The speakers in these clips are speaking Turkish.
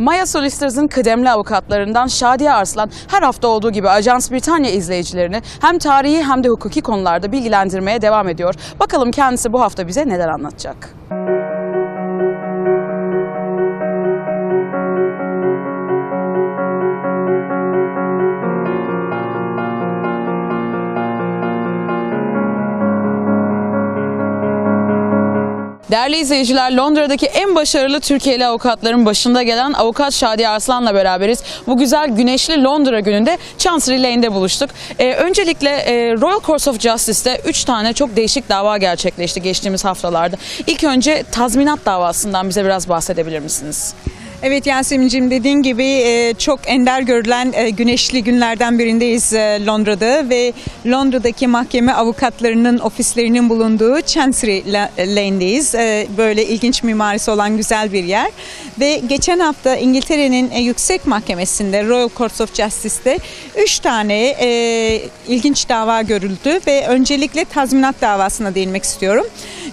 Maya Solicitors'ın kıdemli avukatlarından Şadiye Arslan her hafta olduğu gibi Ajans Britanya izleyicilerini hem tarihi hem de hukuki konularda bilgilendirmeye devam ediyor. Bakalım kendisi bu hafta bize neler anlatacak. Değerli izleyiciler, Londra'daki en başarılı Türkiye'li avukatların başında gelen avukat Şadiye Arslan'la beraberiz. Bu güzel güneşli Londra gününde Chancery Lane'de buluştuk. Ee, öncelikle e, Royal Courts of Justice'te 3 tane çok değişik dava gerçekleşti geçtiğimiz haftalarda. İlk önce tazminat davasından bize biraz bahsedebilir misiniz? Evet Yasemin'ciğim dediğin gibi e, çok ender görülen e, güneşli günlerden birindeyiz e, Londra'da ve Londra'daki mahkeme avukatlarının ofislerinin bulunduğu Chancery La- Lane'deyiz. Böyle ilginç mimarisi olan güzel bir yer ve geçen hafta İngiltere'nin yüksek mahkemesinde Royal Courts of Justice'te 3 tane ilginç dava görüldü ve öncelikle tazminat davasına değinmek istiyorum.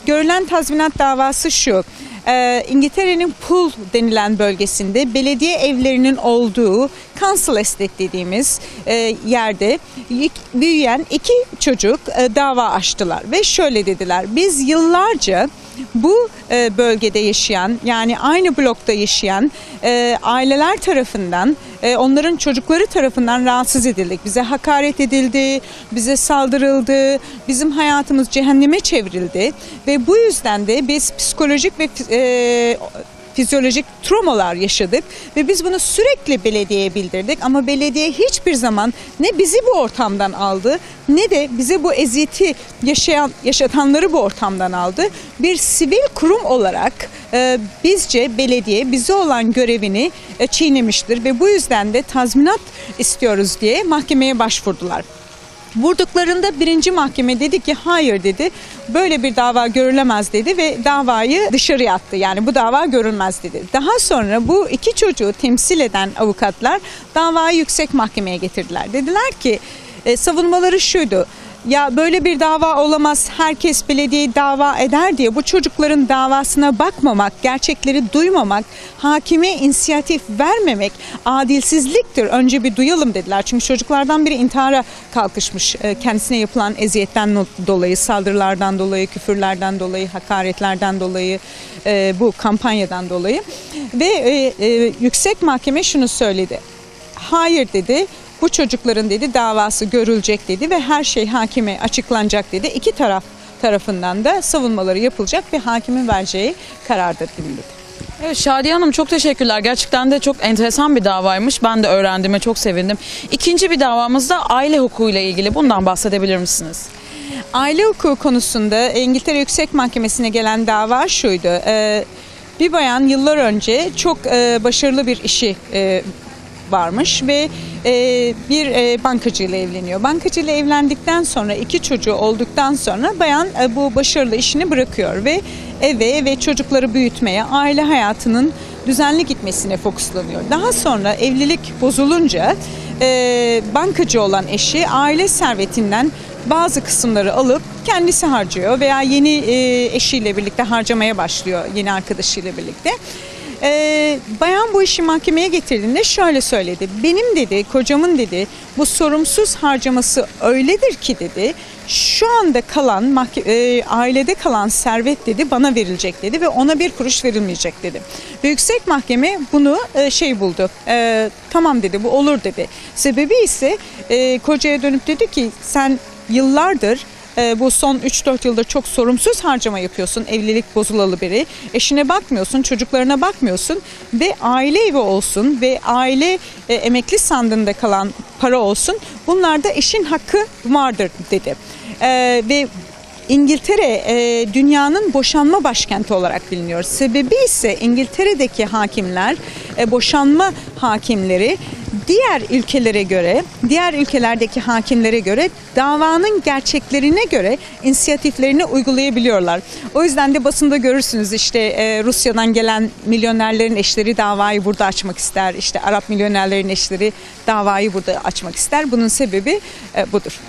Görülen tazminat davası şu. Ee, İngiltere'nin Pool denilen bölgesinde belediye evlerinin olduğu Council Estate dediğimiz e, yerde büyüyen iki çocuk e, dava açtılar ve şöyle dediler biz yıllarca bu e, bölgede yaşayan yani aynı blokta yaşayan e, aileler tarafından e, onların çocukları tarafından rahatsız edildik. Bize hakaret edildi, bize saldırıldı, bizim hayatımız cehenneme çevrildi ve bu yüzden de biz psikolojik ve e, fizyolojik travmalar yaşadık ve biz bunu sürekli belediyeye bildirdik ama belediye hiçbir zaman ne bizi bu ortamdan aldı ne de bize bu eziyeti yaşayan yaşatanları bu ortamdan aldı. Bir sivil kurum olarak e, bizce belediye bize olan görevini e, çiğnemiştir ve bu yüzden de tazminat istiyoruz diye mahkemeye başvurdular. Vurduklarında birinci mahkeme dedi ki hayır dedi. Böyle bir dava görülemez dedi ve davayı dışarıya attı. Yani bu dava görülmez dedi. Daha sonra bu iki çocuğu temsil eden avukatlar davayı yüksek mahkemeye getirdiler. Dediler ki e, savunmaları şuydu. Ya böyle bir dava olamaz. Herkes belediyeyi dava eder diye bu çocukların davasına bakmamak, gerçekleri duymamak, hakime inisiyatif vermemek adilsizliktir. Önce bir duyalım dediler. Çünkü çocuklardan biri intihara kalkışmış. e, Kendisine yapılan eziyetten dolayı, saldırılardan dolayı, küfürlerden dolayı, hakaretlerden dolayı, e, bu kampanyadan dolayı. Ve e, e, yüksek mahkeme şunu söyledi. Hayır dedi. Bu çocukların dedi davası görülecek dedi ve her şey hakime açıklanacak dedi. İki taraf tarafından da savunmaları yapılacak ve hakimin vereceği karardır dedi. Evet Şadiye Hanım çok teşekkürler. Gerçekten de çok enteresan bir davaymış. Ben de öğrendiğime çok sevindim. İkinci bir davamız da aile hukukuyla ilgili. Bundan bahsedebilir misiniz? Aile hukuku konusunda İngiltere Yüksek Mahkemesi'ne gelen dava şuydu. Ee, bir bayan yıllar önce çok e, başarılı bir işi e, varmış ve e, bir e, bankacıyla evleniyor. Bankacıyla evlendikten sonra iki çocuğu olduktan sonra bayan e, bu başarılı işini bırakıyor ve eve ve çocukları büyütmeye, aile hayatının düzenli gitmesine fokuslanıyor. Daha sonra evlilik bozulunca e, bankacı olan eşi aile servetinden bazı kısımları alıp kendisi harcıyor veya yeni e, eşiyle birlikte harcamaya başlıyor yeni arkadaşıyla birlikte. E, bayan bu işi mahkemeye getirdiğinde şöyle söyledi. Benim dedi kocamın dedi bu sorumsuz harcaması öyledir ki dedi şu anda kalan e, ailede kalan servet dedi bana verilecek dedi ve ona bir kuruş verilmeyecek dedi. Ve yüksek mahkeme bunu e, şey buldu. E, tamam dedi bu olur dedi. Sebebi ise e, kocaya dönüp dedi ki sen yıllardır e, bu son 3-4 yıldır çok sorumsuz harcama yapıyorsun. Evlilik bozulalı biri. Eşine bakmıyorsun, çocuklarına bakmıyorsun ve aile evi olsun ve aile e, emekli sandığında kalan para olsun. Bunlarda eşin hakkı vardır dedi. E, ve İngiltere e, dünyanın boşanma başkenti olarak biliniyor. Sebebi ise İngiltere'deki hakimler, e, boşanma hakimleri diğer ülkelere göre, diğer ülkelerdeki hakimlere göre davanın gerçeklerine göre inisiyatiflerini uygulayabiliyorlar. O yüzden de basında görürsünüz işte e, Rusya'dan gelen milyonerlerin eşleri davayı burada açmak ister. İşte Arap milyonerlerin eşleri davayı burada açmak ister. Bunun sebebi e, budur.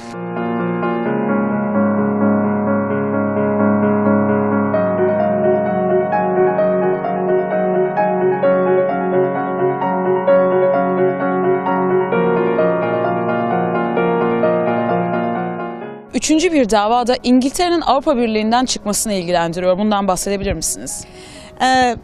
Üçüncü bir dava da İngiltere'nin Avrupa Birliği'nden çıkmasını ilgilendiriyor. Bundan bahsedebilir misiniz? Ee,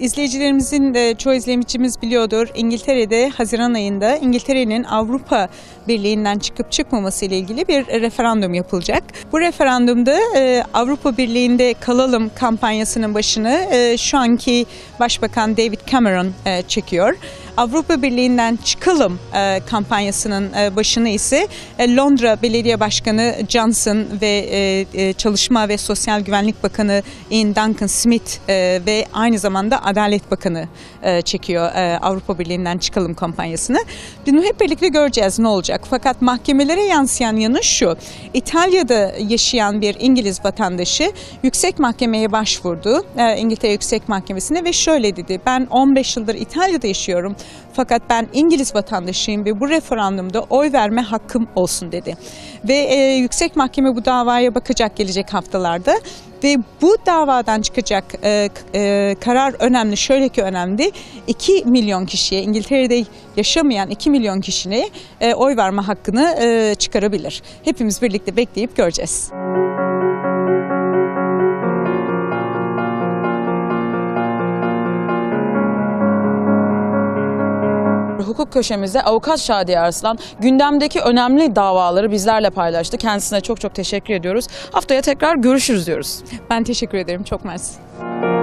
izleyicilerimizin de çoğu izleyicimiz biliyordur. İngiltere'de Haziran ayında İngiltere'nin Avrupa Birliği'nden çıkıp çıkmaması ile ilgili bir referandum yapılacak. Bu referandumda e, Avrupa Birliği'nde kalalım kampanyasının başını e, şu anki Başbakan David Cameron e, çekiyor. Avrupa Birliği'nden çıkalım kampanyasının başını ise Londra Belediye Başkanı Johnson ve Çalışma ve Sosyal Güvenlik Bakanı Ian Duncan Smith ve aynı zamanda Adalet Bakanı e, çekiyor e, Avrupa Birliği'nden çıkalım kampanyasını. Bunu hep birlikte göreceğiz ne olacak. Fakat mahkemelere yansıyan yanı şu. İtalya'da yaşayan bir İngiliz vatandaşı yüksek mahkemeye başvurdu. e, İngiltere Yüksek Mahkemesi'ne ve şöyle dedi. Ben 15 yıldır İtalya'da yaşıyorum. Fakat ben İngiliz vatandaşıyım ve bu referandumda oy verme hakkım olsun dedi. Ve e, yüksek mahkeme bu davaya bakacak gelecek haftalarda ve bu davadan çıkacak e, e, karar önemli. Şöyle ki önemli. 2 milyon kişiye İngiltere'de yaşamayan 2 milyon kişiye e, oy verme hakkını e, çıkarabilir. Hepimiz birlikte bekleyip göreceğiz. Hukuk köşemizde avukat Şadiye Arslan gündemdeki önemli davaları bizlerle paylaştı. Kendisine çok çok teşekkür ediyoruz. Haftaya tekrar görüşürüz diyoruz. Ben teşekkür ederim. Çok mersi.